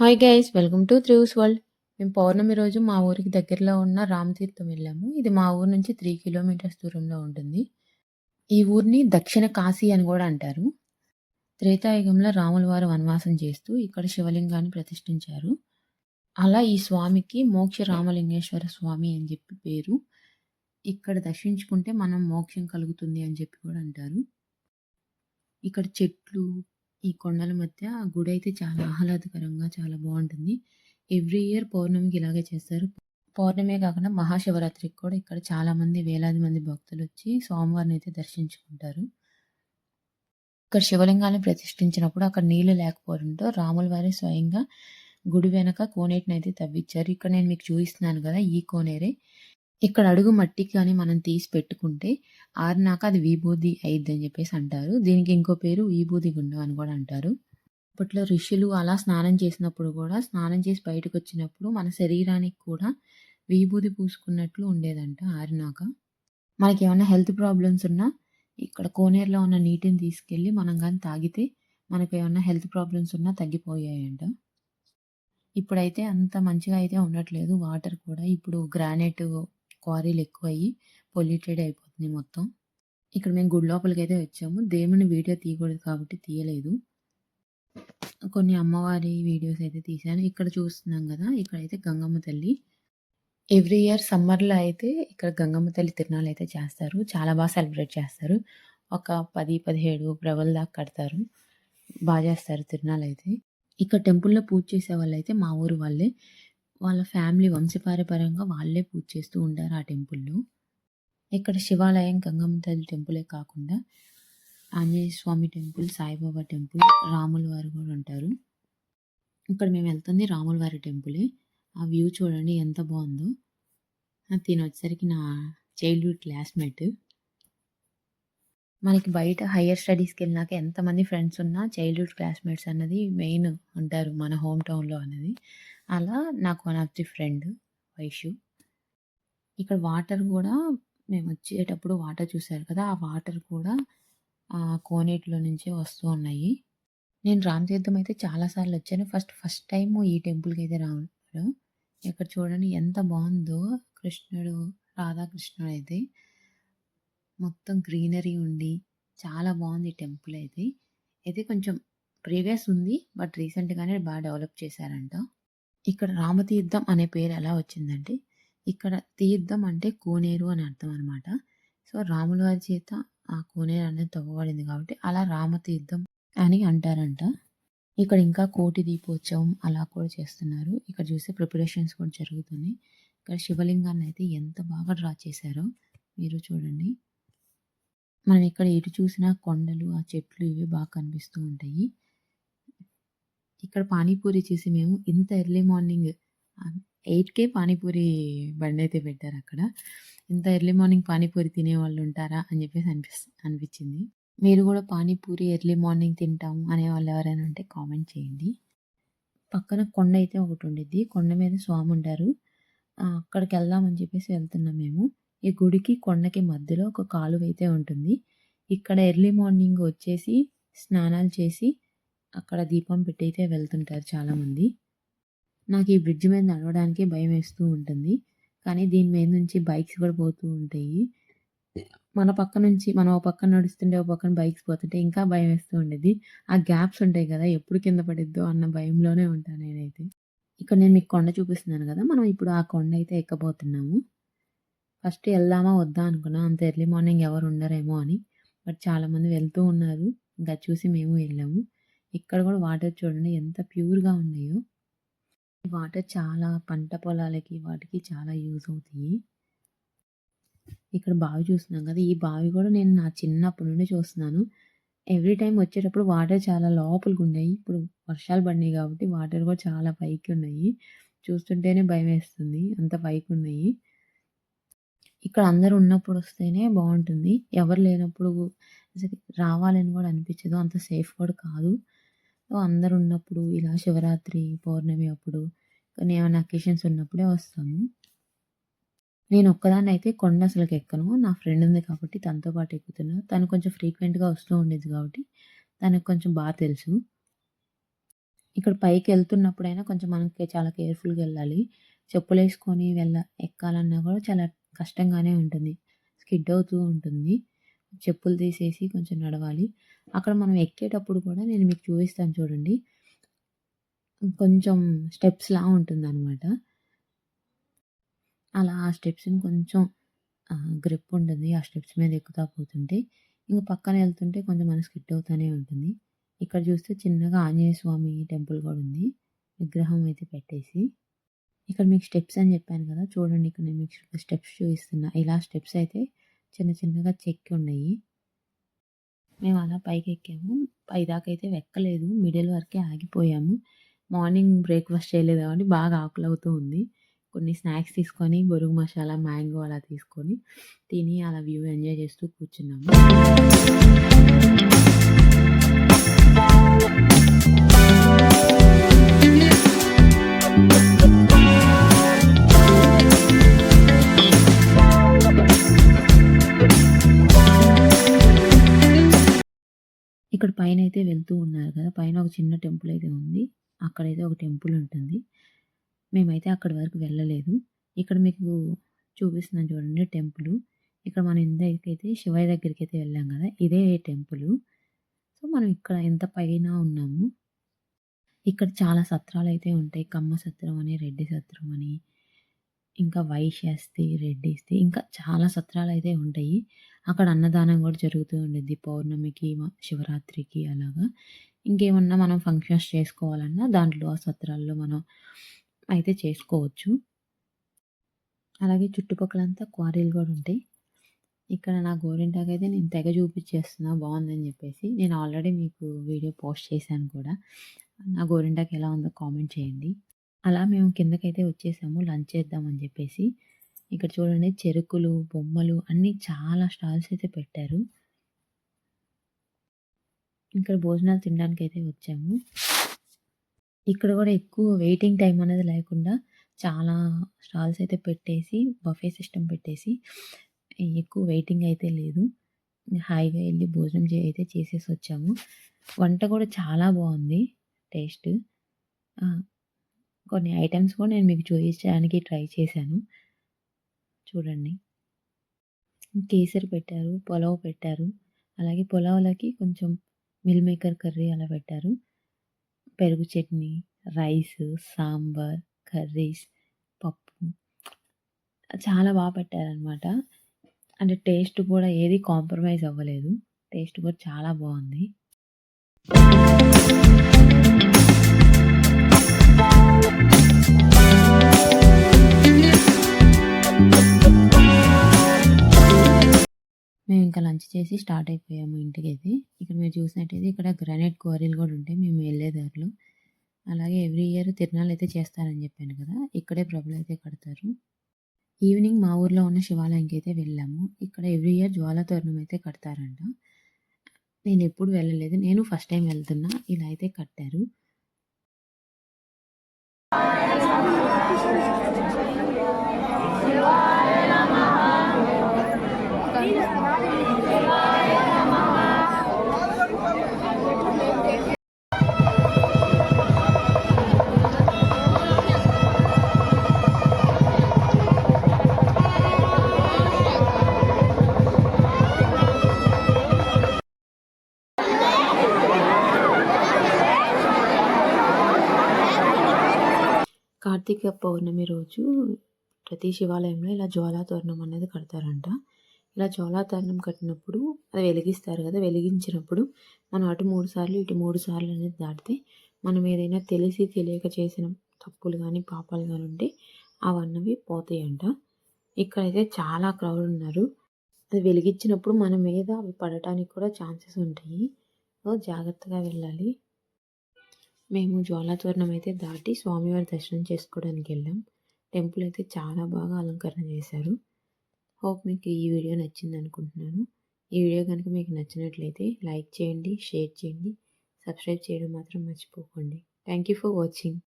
Hi guys welcome to Trivs world మేము పౌర్ణమి రోజు మా ఊరికి దగ్గరలో ఉన్న రామతీర్థం వెళ్ళాము. ఇది మా ఊరు నుంచి త్రీ కిలోమీటర్స్ దూరంలో ఉంటుంది. ఈ ఊరిని దక్షిణ కాశీ అని కూడా అంటారు. త్రేతాయుగంలో రాముల వారు వనవాసం చేస్తూ ఇక్కడ శివలింగాన్ని ప్రతిష్ఠించారు. అలా ఈ స్వామికి మోక్ష రామలింగేశ్వర స్వామి అని చెప్పి పేరు. ఇక్కడ దర్శించుకుంటే మనం మోక్షం కలుగుతుంది అని చెప్పి కూడా అంటారు. ఇక్కడ చెట్లు ఈ కొండల మధ్య గుడి అయితే చాలా ఆహ్లాదకరంగా చాలా బాగుంటుంది. ఎవ్రీ ఇయర్ పౌర్ణమికి ఇలాగే చేస్తారు. పౌర్ణమే కాకుండా మహాశివరాత్రికి కూడా ఇక్కడ చాలామంది వేలాది మంది భక్తులు వచ్చి స్వామివారిని అయితే దర్శించుకుంటారు. ఇక్కడ శివలింగాన్ని ప్రతిష్ఠించినప్పుడు అక్కడ నీళ్ళు లేకపోవడంతో రాముల వారి స్వయంగా గుడి వెనక కోనేటిని అయితే తవ్వించారు ఇక్కడ నేను మీకు చూపిస్తున్నాను కదా ఈ కోనేరే. ఇక్కడ అడుగు మట్టికి కానీ మనం తీసి పెట్టుకుంటే ఆరినాక అది విభూది అయిద్ది అని చెప్పేసి అంటారు. దీనికి ఇంకో పేరు విభూది గుండం అని కూడా అంటారు. అప్పట్లో ఋషులు అలా స్నానం చేసినప్పుడు కూడా స్నానం చేసి బయటకు వచ్చినప్పుడు మన శరీరానికి కూడా విభూది పూసుకున్నట్లు ఉండేదంట ఆరినాక మనకి ఏమైనా హెల్త్ ప్రాబ్లమ్స్ ఉన్నా ఇక్కడ కోనేరులో ఉన్న నీటిని తీసుకెళ్ళి మనం కానీ తాగితే మనకు ఏమైనా హెల్త్ ప్రాబ్లమ్స్ ఉన్నా తగ్గిపోయాయంట. ఇప్పుడైతే అంత మంచిగా అయితే ఉండట్లేదు. వాటర్ కూడా ఇప్పుడు గ్రానైట్ క్వారీలు ఎక్కువయ్యి పొల్యూటెడ్ అయిపోతుంది మొత్తం. ఇక్కడ మేము గుడి లోపలికి అయితే వచ్చాము. దేవుని వీడియో తీయకూడదు కాబట్టి తీయలేదు. కొన్ని అమ్మవారి వీడియోస్ అయితే తీశాను. ఇక్కడ చూస్తున్నాం కదా ఇక్కడైతే గంగమ్మ తల్లి. ఎవ్రీ ఇయర్ సమ్మర్లో అయితే ఇక్కడ గంగమ్మ తల్లి తిరునాళ్ళు అయితే చేస్తారు. చాలా బాగా సెలబ్రేట్ చేస్తారు. ఒక పది పదిహేడు ప్రవల్ దాకా కడతారు. బాగా చేస్తారు తిరునాళ్ళు అయితే. ఇక్కడ టెంపుల్లో పూజ చేసే వాళ్ళు అయితే మా ఊరు వాళ్ళే. వాళ్ళ ఫ్యామిలీ వంశపారపరంగా వాళ్ళే పూజ చేస్తూ ఉంటారు ఆ టెంపుల్లో. ఇక్కడ శివాలయం గంగమ్మ తల్లి టెంపులే కాకుండా ఆంజనేయ స్వామి టెంపుల్ సాయిబాబా టెంపుల్ రాముల వారు కూడా ఉంటారు. ఇక్కడ మేము వెళ్తుంది రాముల వారి టెంపులే. ఆ వ్యూ చూడండి ఎంత బాగుందో. తిని వచ్చేసరికి నా చైల్డ్హుడ్ క్లాస్మేట్ మనకి బయట హయ్యర్ స్టడీస్కి వెళ్ళినాక ఎంతమంది ఫ్రెండ్స్ ఉన్నా చైల్డ్హుడ్ క్లాస్మేట్స్ అన్నది మెయిన్ ఉంటారు మన హోమ్ టౌన్లో అన్నది. అలా నాకు one of the friend Vaishu ఇక్కడ వాటర్ కూడా మేము వచ్చేటప్పుడు వాటర్ చూశారు కదా ఆ వాటర్ కూడా ఆ కోనేటిలో నుంచే వస్తూ ఉన్నాయి. నేను రామతీర్థం అయితే చాలాసార్లు వచ్చాను. ఫస్ట్ ఫస్ట్ టైం ఈ టెంపుల్కి అయితే రావడం. ఇక్కడ చూడండి ఎంత బాగుందో కృష్ణుడు రాధాకృష్ణుడు అయితే. మొత్తం గ్రీనరీ ఉండి చాలా బాగుంది టెంపుల్ అయితే. అయితే కొంచెం ప్రీవియస్ ఉంది బట్ రీసెంట్గానే బాగా డెవలప్ చేశారంట. ఇక్కడ రామతీర్థం అనే పేరు ఎలా వచ్చిందంటే ఇక్కడ తీర్థం అంటే కోనేరు అని అర్థం అనమాట సో రాముల వారి చేత ఆ కోనేరు అనేది తవ్వబడింది కాబట్టి అలా రామతీర్థం అని అంటారంట. ఇక్కడ ఇంకా కోటి దీపోత్సవం అలా కూడా చేస్తున్నారు. ఇక్కడ చూసే ప్రిపరేషన్స్ కూడా జరుగుతున్నాయి. ఇక్కడ శివలింగాన్ని అయితే ఎంత బాగా డ్రా చేశారో మీరు చూడండి. మనం ఇక్కడ ఎటు చూసినా కొండలు ఆ చెట్లు ఇవి బాగా కనిపిస్తూ ఉంటాయి. ఇక్కడ పానీపూరి చేసి మేము ఇంత ఎర్లీ మార్నింగ్ ఎయిట్కే పానీపూరి బండి అయితే పెట్టారు అక్కడ. ఇంత ఎర్లీ మార్నింగ్ పానీపూరి తినే వాళ్ళు ఉంటారా అని చెప్పేసి అనిపిస్తుంది అనిపించింది. మీరు కూడా పానీపూరి ఎర్లీ మార్నింగ్ తింటాము అనే వాళ్ళు ఎవరైనా ఉంటే కామెంట్ చేయండి. పక్కన కొండ అయితే ఒకటి ఉండిద్ది. కొండ మీద స్వామి ఉంటారు. అక్కడికి వెళ్దామని చెప్పేసి వెళ్తున్నాం మేము. ఈ గుడికి కొండకి మధ్యలో ఒక కాలువ అయితే ఉంటుంది. ఇక్కడ ఎర్లీ మార్నింగ్ వచ్చేసి స్నానాలు చేసి అక్కడ దీపం పెట్టి అయితే వెళ్తుంటారు చాలామంది. నాకు ఈ బ్రిడ్జ్ మీద నడవడానికి భయం వేస్తూ ఉంటుంది. కానీ దీని మీద నుంచి బైక్స్ కూడా పోతూ ఉంటాయి. మన పక్క నుంచి మనం ఒక పక్కన నడుస్తుంటే ఒక పక్కన బైక్స్ పోతుంటే ఇంకా భయం వేస్తూ ఉండేది. ఆ గ్యాప్స్ ఉంటాయి కదా ఎప్పుడు కింద పడిద్దో అన్న భయంలోనే ఉంటాను నేనైతే. ఇక్కడ నేను మీకు కొండ చూపిస్తున్నాను కదా మనం ఇప్పుడు ఆ కొండ అయితే ఎక్కబోతున్నాము. ఫస్ట్ వెళ్దామా వద్దా అనుకున్నాం అంత ఎర్లీ మార్నింగ్ ఎవరు ఉండరేమో అని. బట్ చాలామంది వెళ్తూ ఉన్నారు. ఇంకా చూసి మేము వెళ్ళాము. ఇక్కడ కూడా వాటర్ చూడండి ఎంత ప్యూర్గా ఉన్నాయో. ఈ వాటర్ చాలా పంట పొలాలకి వాటికి చాలా యూజ్ అవుతాయి. ఇక్కడ బావి చూస్తున్నాం కదా ఈ బావి కూడా నేను నా చిన్నప్పటి నుండి చూస్తున్నాను. ఎవ్రీ టైం వచ్చేటప్పుడు వాటర్ చాలా లోపలికి ఉన్నాయి ఇప్పుడు వర్షాలు పడినాయి కాబట్టి వాటర్ కూడా చాలా పైకి ఉన్నాయి. చూస్తుంటేనే భయం వేస్తుంది. అంత పైకి ఉన్నాయి. ఇక్కడ అందరూ ఉన్నప్పుడు వస్తేనే బాగుంటుంది. ఎవరు లేనప్పుడు రావాలని కూడా అనిపించదు. అంత సేఫ్ కూడా కాదు. అందరు ఉన్నప్పుడు ఇలా శివరాత్రి పౌర్ణమి అప్పుడు కొన్ని ఏమైనా అకేషన్స్ ఉన్నప్పుడే వస్తాము నేను ఒక్కదాన్ని అయితే కొండ అసలుకి ఎక్కను నా ఫ్రెండ్ ఉంది కాబట్టి తనతో పాటు ఎక్కుతున్నా తను కొంచెం ఫ్రీక్వెంట్గా వస్తూ ఉండేది కాబట్టి తనకు కొంచెం బాగా తెలుసు ఇక్కడ పైకి వెళ్తున్నప్పుడైనా కొంచెం మనకి చాలా కేర్‌ఫుల్‌గా వెళ్ళాలి చెప్పులు వేసుకొని వెళ్ళ ఎక్కాలన్నా కూడా చాలా కష్టంగానే ఉంటుంది. స్కిడ్ అవుతూ ఉంటుంది. చెప్పులు తీసేసి కొంచెం నడవాలి. అక్కడ మనం ఎక్కేటప్పుడు కూడా నేను మీకు చూపిస్తాను చూడండి. కొంచెం స్టెప్స్‌లా ఉంటుందనమాట. అలా ఆ స్టెప్స్‌ని కొంచెం గ్రిప్ ఉంటుంది. ఆ స్టెప్స్ మీద ఎక్కుతా పోతుంటే. ఇంక పక్కన వెళ్తుంటే కొంచెం మనకి స్కిడ్ అవుతూనే ఉంటుంది. ఇక్కడ చూస్తే చిన్నగా ఆంజనేయ స్వామి టెంపుల్ కూడా ఉంది. విగ్రహం అయితే పెట్టేసి. ఇక్కడ మీకు స్టెప్స్ అని చెప్పాను కదా! చూడండి ఇక్కడ నేను మీకు స్టెప్స్ చూపిస్తున్నా. ఇలా స్టెప్స్ అయితే చిన్న చిన్నగా చెక్కి ఉన్నాయి. మేము అలా పైకెక్కాము. పైదాకా అయితే వెక్కలేదు మిడిల్ వరకే ఆగిపోయాము. మార్నింగ్ బ్రేక్‌ఫాస్ట్ చేయలేదు కాబట్టి బాగా ఆకులవుతూ ఉంది. కొన్ని స్నాక్స్ తీసుకొని బొరుగు మసాలా, మ్యాంగో అలా తీసుకొని తిని అలా వ్యూ ఎంజాయ్ చేస్తూ కూర్చున్నాము. పైన అయితే వెళ్తూ ఉన్నారు కదా! పైన ఒక చిన్న టెంపుల్ అయితే ఉంది. అక్కడైతే ఒక టెంపుల్ ఉంటుంది. మేమైతే అక్కడి వరకు వెళ్ళలేదు. ఇక్కడ మీకు చూపిస్తున్నాను చూడండి టెంపుల్ ఇక్కడ మనం ఇందాకైతే శివయ్య అయితే వెళ్ళాం కదా! ఇదే టెంపుల్ సో, మనం ఇక్కడ ఎంత పైన ఉన్నాము. ఇక్కడ చాలా సత్రాలు అయితే ఉంటాయి. కమ్మ సత్రం అని, రెడ్డి సత్రం అని, ఇంకా వైశ్యాస్తి, రెడ్డిస్తి ఇంకా చాలా సత్రాలు అయితే ఉంటాయి. అక్కడ అన్నదానం కూడా జరుగుతూ ఉండేది పౌర్ణమికి, శివరాత్రికి అలాగా. ఇంకేమన్నా మనం ఫంక్షన్స్ చేసుకోవాలన్నా దాంట్లో ఆ సత్రాల్లో మనం అయితే చేసుకోవచ్చు. అలాగే చుట్టుపక్కలంతా క్వారీలు కూడా ఉంటాయి. ఇక్కడ నా గోరింటాకైతే నేను తెగ చూపించేస్తున్నా బాగుందని చెప్పేసి. నేను ఆల్రెడీ మీకు వీడియో పోస్ట్ చేశాను కూడా. నా గోరింటాకు ఎలా ఉందో కామెంట్ చేయండి. అలా మేము కిందకైతే వచ్చేసాము లంచ్ చేద్దామని చెప్పేసి. ఇక్కడ చూడండి చెరుకులు, బొమ్మలు అన్నీ చాలా స్టాల్స్ అయితే పెట్టారు. ఇక్కడ భోజనాలు తినడానికి అయితే వచ్చాము. ఇక్కడ కూడా ఎక్కువ వెయిటింగ్ టైం అనేది లేకుండా చాలా స్టాల్స్ అయితే పెట్టేసి బఫే సిస్టమ్ పెట్టేసి ఎక్కువ వెయిటింగ్ అయితే లేదు. హాయిగా వెళ్ళి భోజనం చే అయితే చేసేసి వచ్చాము. వంట కూడా చాలా బాగుంది టేస్ట్. కొన్ని ఐటమ్స్ కూడా నేను మీకు చూయించడానికి ట్రై చేశాను. చూడండి. కేసరి పెట్టారు, పులావ్ పెట్టారు. అలాగే పులావ్‌లోకి కొంచెం మిల్ మేకర్ కర్రీ అలా పెట్టారు. పెరుగు చట్నీ, రైస్, సాంబార్, కర్రీస్, పప్పు చాలా బాగా పెట్టారనమాట. అంటే టేస్ట్ కూడా ఏది కాంప్రమైజ్ అవ్వలేదు. టేస్ట్ కూడా చాలా బాగుంది ఇంకా లంచ్ చేసి స్టార్ట్ అయిపోయాము ఇంటికి అయితే ఇక్కడ మీరు చూసినట్టయితే ఇక్కడ గ్రానైట్ క్వారీలు కూడా ఉంటాయి మేము వెళ్ళే దారిలో. అలాగే ఎవ్రీ ఇయర్ తిరునాళ్ళైతే చేస్తారని చెప్పాను కదా! ఇక్కడే ప్రభులైతే కడతారు. ఈవినింగ్ మా ఊర్లో ఉన్న శివాలయంకి అయితే వెళ్ళాము. ఇక్కడ ఎవ్రీ ఇయర్ జ్వాలా తోరణం అయితే కడతారంట. నేనెప్పుడు వెళ్ళలేదు. నేను ఫస్ట్ టైం వెళ్తున్నా. ఇలా అయితే కట్టారు. కార్తీక పౌర్ణమి రోజు ప్రతి శివాలయంలో ఇలా జ్వాలాతోరణం అనేది కడతారంట. ఇలా జ్వాలాతోరణం కట్టినప్పుడు అది వెలిగిస్తారు కదా! వెలిగించినప్పుడు మనం అటు మూడు సార్లు, ఇటు మూడు సార్లు అనేది దాటితే మనం ఏదైనా తెలిసి తెలియక చేసిన తప్పులు కానీ పాపాలు కానీ ఉంటే అవన్నవి పోతాయంట. ఇక్కడైతే చాలా క్రౌడ్ ఉన్నారు. అది వెలిగించినప్పుడు మన మీద అవి పడటానికి కూడా ఛాన్సెస్ ఉంటాయి. సో, జాగ్రత్తగా వెళ్ళాలి. మేము జ్వాలాతోరణం అయితే దాటి స్వామివారి దర్శనం చేసుకోవడానికి వెళ్ళాం. టెంపుల్ అయితే చాలా బాగా అలంకరణ చేశారు. హోప్ మీకు ఈ వీడియో నచ్చింది అనుకుంటున్నాను ఈ వీడియో కనుక మీకు నచ్చినట్లయితే లైక్ చేయండి, షేర్ చేయండి, సబ్స్క్రైబ్ చేయడం మాత్రం మర్చిపోకండి. Thank you for watching.